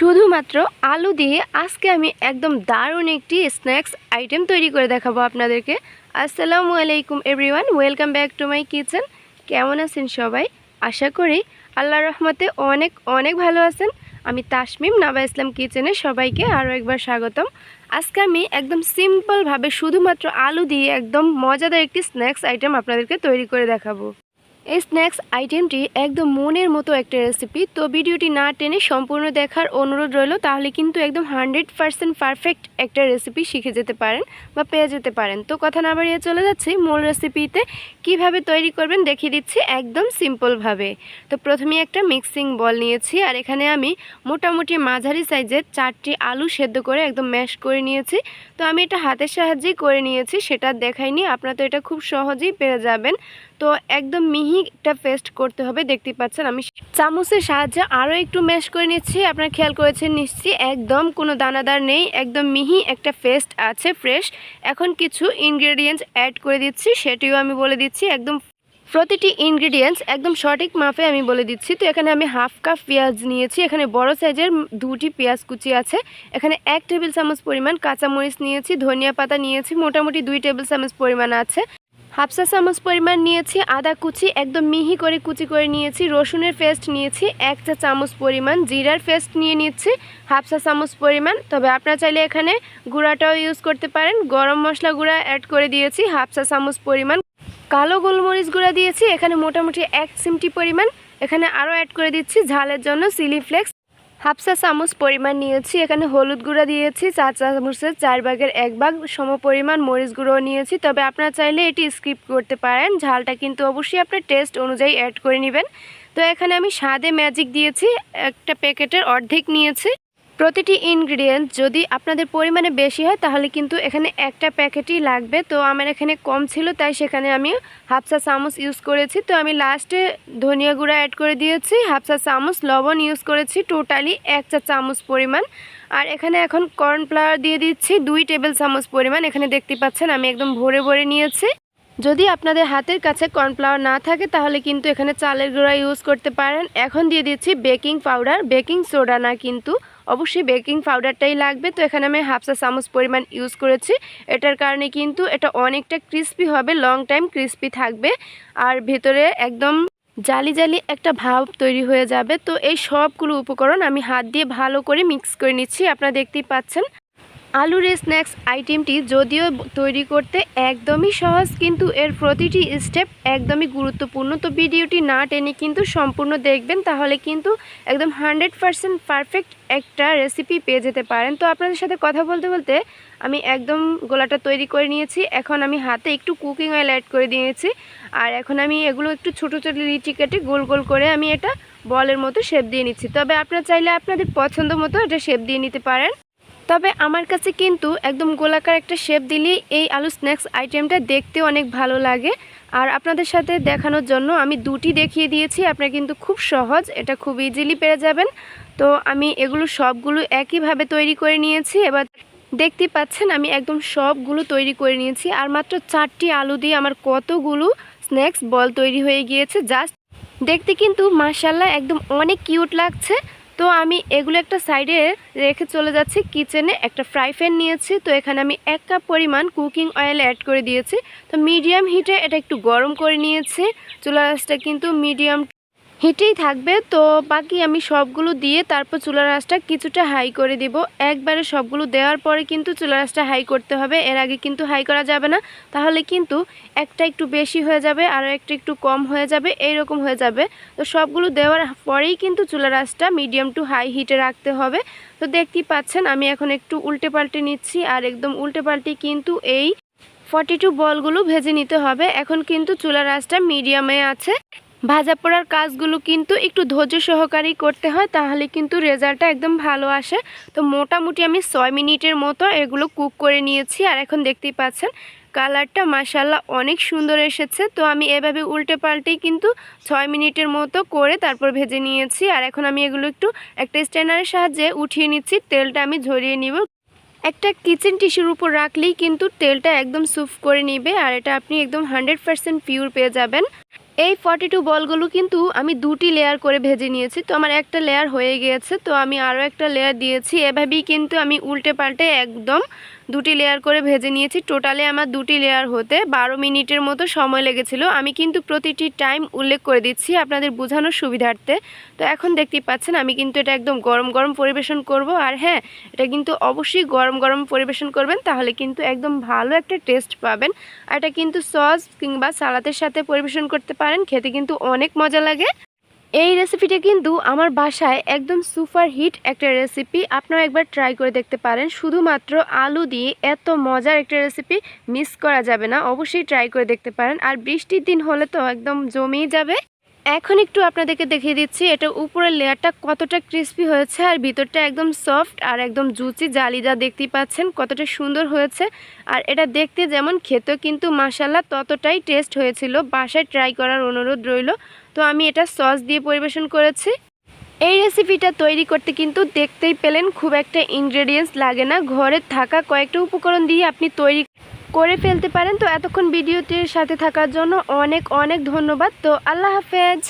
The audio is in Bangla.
শুধুমাত্র আলু দিয়ে আজকে আমি একদম দারুণ একটি স্ন্যাক্স আইটেম তৈরি করে দেখাবো আপনাদেরকে। আসসালামু আলাইকুম everyone, welcome back to my kitchen. কেমন আছেন সবাই? আশা করি আল্লাহ রহমতে অনেক অনেক ভালো আছেন। আমি তাসমিম, নাবা ইসলাম কিচেনে সবাইকে আরও একবার স্বাগতম। আজকে আমি একদম সিম্পলভাবে শুধুমাত্র আলু দিয়ে একদম মজাদার একটি স্ন্যাক্স আইটেম আপনাদেরকে তৈরি করে দেখাবো। এই স্ন্যাক্স আইটেমটি একদম মনের মতো একটা রেসিপি তো ভিডিওটি না টেনে সম্পূর্ণ দেখার অনুরোধ রইল, তাহলে কিন্তু একদম হান্ড্রেড পারসেন্ট পারফেক্ট একটা রেসিপি শিখে যেতে পারেন বা পেয়ে যেতে পারেন। তো কথা না বাড়িয়ে চলে যাচ্ছি, মূল রেসিপিতে কীভাবে তৈরি করবেন দেখিয়ে দিচ্ছি একদম সিম্পলভাবে তো প্রথমে একটা মিক্সিং বল নিয়েছি, আর এখানে আমি মোটামুটি মাঝারি সাইজের চারটি আলু সেদ্ধ করে একদম ম্যাশ করে নিয়েছি। তো আমি এটা হাতের সাহায্যেই করে নিয়েছি, সেটা দেখাইনি, আপনারা তো এটা খুব সহজেই পেরে যাবেন। তো একদম মিহি একটা পেস্ট করতে হবে দেখতে পাচ্ছেন আমি চামচের সাহায্যে আরও একটু ম্যাশ করে নিচ্ছি, আপনারা খেয়াল করেছেন নিশ্চয়ই, একদম কোনো দানাদার নেই, একদম মিহি একটা পেস্ট আছে ফ্রেশ এখন কিছু ইনগ্রেডিয়েন্টস অ্যাড করে দিচ্ছি, সেটিও আমি বলে দিচ্ছি, একদম প্রতিটি ইনগ্রিডিয়েন্টস একদম সঠিক মাপে আমি বলে দিচ্ছি। তো এখানে আমি হাফ কাপ পেঁয়াজ নিয়েছি, এখানে বড় সাইজের দুটি পেঁয়াজ কুচি আছে, এখানে এক টেবিল চামচ পরিমাণ কাঁচামরিচ নিয়েছি, ধনিয়া পাতা নিয়েছি, মোটামুটি দুই টেবিল চামচ পরিমাণ আছে। হাফসা চামচ পরিমাণ নিয়েছি, আদা কুচি, একদম মিহি করে কুচি করে নিয়েছি, রসুনের পেস্ট নিয়েছি, এক চা চামচ পরিমাণ জিরার পেস্ট নিয়ে নিচ্ছি, হাফসা চামচ পরিমাণ। তবে আপনারা চাইলে এখানে গুঁড়াটাও ইউজ করতে পারেন। গরম মশলা গুঁড়া অ্যাড করে দিয়েছি, হাফসা চামচ পরিমাণ। কালো গোলমরিচ গুঁড়া দিয়েছি, এখানে মোটামুটি এক চিমটি পরিমাণ। এখানে আরও অ্যাড করে দিচ্ছি ঝালের জন্য সিলি ফ্লেক্স হাফসা চামচ পরিমাণ নিয়েছি, এখানে হলুদ গুঁড়া দিয়েছি, চা চামচের চার ভাগের এক ভাগ সম পরিমাণ মরিচ গুঁড়ো নিয়েছি। তবে আপনারা চাইলে এটি স্কিপ করতে পারেন, ঝালটা কিন্তু অবশ্যই আপনার টেস্ট অনুযায়ী অ্যাড করে নেবেন। তো এখানে আমি স্বাদে ম্যাজিক দিয়েছি, একটা প্যাকেটের অর্ধেক নিয়েছি। প্রতিটি ইনগ্রিডিয়েন্ট যদি আপনাদের পরিমাণে বেশি হয়, তাহলে কিন্তু এখানে একটা প্যাকেটই লাগবে। তো আমার এখানে কম ছিল, তাই সেখানে আমি হাফসা চামচ ইউজ করেছি। তো আমি লাস্টে ধনিয়া গুঁড়া অ্যাড করে দিয়েছি হাফসা চামচ, লবণ ইউজ করেছি টোটালি এক চা চামচ পরিমাণ। আর এখানে এখন কর্নফ্লাওয়ার দিয়ে দিচ্ছি, দুই টেবিল চামচ পরিমাণ। এখানে দেখতে পাচ্ছেন, আমি একদম ভরে ভরে নিয়েছি। যদি আপনাদের হাতের কাছে কর্নফ্লাওয়ার না থাকে, তাহলে কিন্তু এখানে চালের গুঁড়া ইউজ করতে পারেন। এখন দিয়ে দিচ্ছি বেকিং পাউডার বেকিং সোডা না কিন্তু অবশ্যই বেকিং পাউডারটাই লাগবে। তো এখানে আমি হাফসা চামচ পরিমাণ ইউজ করেছি। এটার কারণে কিন্তু এটা অনেকটা ক্রিস্পি হবে লং টাইম ক্রিস্পি থাকবে। আর ভেতরে একদম জালি জালি একটা ভাব তৈরি হয়ে যাবে। তো এই সবগুলো উপকরণ আমি হাত দিয়ে ভালো করে মিক্স করে নিচ্ছি। আপনারা দেখতেই পাচ্ছেন। আলুর স্ন্যাক্স আইটেমটি যদিও তৈরি করতে একদমই সহজ, কিন্তু এর প্রতিটি স্টেপ একদমই গুরুত্বপূর্ণ। তো ভিডিওটি না টেনে কিন্তু সম্পূর্ণ দেখবেন, তাহলে কিন্তু একদম হান্ড্রেড পারসেন্ট পারফেক্ট একটা রেসিপি পেয়ে যেতে পারেন। তো আপনাদের সাথে কথা বলতে বলতে আমি একদম গোলাটা তৈরি করে নিয়েছি। এখন আমি হাতে একটু কুকিং অয়েল অ্যাড করে দিয়েছি। আর এখন আমি এগুলো একটু ছোটো ছোটো লিচি কেটে গোল গোল করে আমি এটা বলের মতো শেপ দিয়ে নিচ্ছি। তবে আপনারা চাইলে আপনাদের পছন্দ মতো এটা শেপ দিয়ে নিতে পারেন। তবে আমার কাছে কিন্তু একদম গোলাকার একটা শেপ দিলেই এই আলু স্ন্যাক্স আইটেমটা দেখতে অনেক ভালো লাগে। আর আপনাদের সাথে দেখানোর জন্য আমি দুটি দেখিয়ে দিয়েছি, আপনারা কিন্তু খুব সহজ, এটা খুব ইজিলি পেরে যাবেন। তো আমি এগুলো সবগুলো একইভাবে তৈরি করে নিয়েছি। এবার দেখতে পাচ্ছেন, আমি একদম সবগুলো তৈরি করে নিয়েছি। আর মাত্র চারটি আলু দিয়ে আমার কতগুলো স্ন্যাক্স বল তৈরি হয়ে গিয়েছে। জাস্ট দেখতে কিন্তু মার্শাল্লাহ একদম অনেক কিউট লাগছে। তো আমি এগুলো একটা সাইডে রেখে চলে যাচ্ছি। কিচেনে একটা ফ্রাই প্যান নিয়েছি। তো এখানে আমি এক কাপ পরিমাণ কুকিং অয়েল অ্যাড করে দিয়েছি। তো মিডিয়াম হিটে এটা একটু গরম করে নিয়েছি। চুলা রাসটা কিন্তু মিডিয়াম হিটেই থাকবে। তো বাকি আমি সবগুলো দিয়ে তারপর চুলা রাসটা কিছুটা হাই করে দিব। একবারে সবগুলো দেওয়ার পরে কিন্তু চুলা রাসটা হাই করতে হবে। এর আগে কিন্তু হাই করা যাবে না। তাহলে কিন্তু একটা একটু বেশি হয়ে যাবে আর একটা একটু কম হয়ে যাবে এই রকম হয়ে যাবে। তো সবগুলো দেওয়ার পরেই কিন্তু চুলা রাসটা মিডিয়াম টু হাই হিটে রাখতে হবে। তো দেখতেই পাচ্ছেন, আমি এখন একটু উল্টে পাল্টে নিচ্ছি। আর একদম উল্টে পাল্টে কিন্তু এই ফর্টি টু বলগুলো ভেজে নিতে হবে। এখন কিন্তু চুলা রাসটা মিডিয়ামে আছে। ভাজা পোড়ার কাজগুলো কিন্তু একটু ধৈর্য সহকারেই করতে হয়, তাহলে কিন্তু রেজাল্টটা একদম ভালো আসে। তো মোটামুটি আমি ছয় মিনিটের মতো এগুলো কুক করে নিয়েছি, আর এখন দেখতেই পাচ্ছেন কালারটা মাসাল্লাহ অনেক সুন্দর এসেছে। তো আমি এভাবে উল্টে পাল্টেই কিন্তু ছয় মিনিটের মতো করে তারপর ভেজে নিয়েছি, আর এখন আমি এগুলো একটু একটা স্ট্যান্ডারের সাহায্যে উঠিয়ে নিচ্ছি, তেলটা আমি ঝরিয়ে নিব। একটা কিচেন টিস্যুর উপর রাখলেই কিন্তু তেলটা একদম সুফ করে নিবে, আর এটা আপনি একদম হান্ড্রেড পারসেন্ট পিওর পেয়ে যাবেন। এই ফর্টি টু বলগুলো কিন্তু আমি দুটি লেয়ার করে ভেজে নিয়েছি, তো আমার একটা লেয়ার হয়ে গিয়েছে, তো আমি আরও একটা লেয়ার দিয়েছি। এভাবেই কিন্তু আমি উল্টে পাল্টে একদম দুটি লেয়ার করে ভেজে নিয়েছি। টোটালে আমার দুটি লেয়ার হতে বারো মিনিটের মতো সময় লেগেছিল। আমি কিন্তু প্রতিটি টাইম উল্লেখ করে দিচ্ছি আপনাদের বোঝানোর সুবিধার্থে। তো এখন দেখতেই পাচ্ছেন, আমি কিন্তু এটা একদম গরম গরম পরিবেশন করব। আর হ্যাঁ এটা কিন্তু অবশ্যই গরম গরম পরিবেশন করবেন, তাহলে কিন্তু একদম ভালো একটা টেস্ট পাবেন। আর এটা কিন্তু সস কিংবা সালাদের সাথে পরিবেশন করতে পারেন, খেতে কিন্তু অনেক মজা লাগে। এই রেসিপিটা কিন্তু আমার বাসায় একদম সুপার হিট একটা রেসিপি আপনারা একবার ট্রাই করে দেখতে পারেন। শুধুমাত্র আলু দিয়ে এত মজার একটা রেসিপি মিস করা যাবে না। অবশ্যই ট্রাই করে দেখতে পারেন। আর বৃষ্টির দিন হলে তো একদম জমেই যাবে। এখন একটু আপনাদেরকে দেখিয়ে দিচ্ছি এটা উপরের লেয়ারটা কতটা ক্রিস্পি হয়েছে আর ভিতরটা একদম সফট আর একদম জুচি জালিদা দেখতেই পাচ্ছেন কতটা সুন্দর হয়েছে। আর এটা দেখতে যেমন খেতেও কিন্তু মাসাল্লা ততটাই টেস্ট হয়েছিল। বাসায় ট্রাই করার অনুরোধ রইল। তো আমি এটা সস দিয়ে পরিবেশন করেছি। এই রেসিপিটা তৈরি করতে কিন্তু দেখতেই পেলেন খুব একটা ইনগ্রেডিয়েন্টস লাগে না। ঘরে থাকা কয়েকটা উপকরণ দিয়ে আপনি তৈরি করে ফেলতে পারেন। তো এতক্ষণ ভিডিওটির সাথে থাকার জন্য অনেক অনেক ধন্যবাদ। তো আল্লাহ হাফেজ।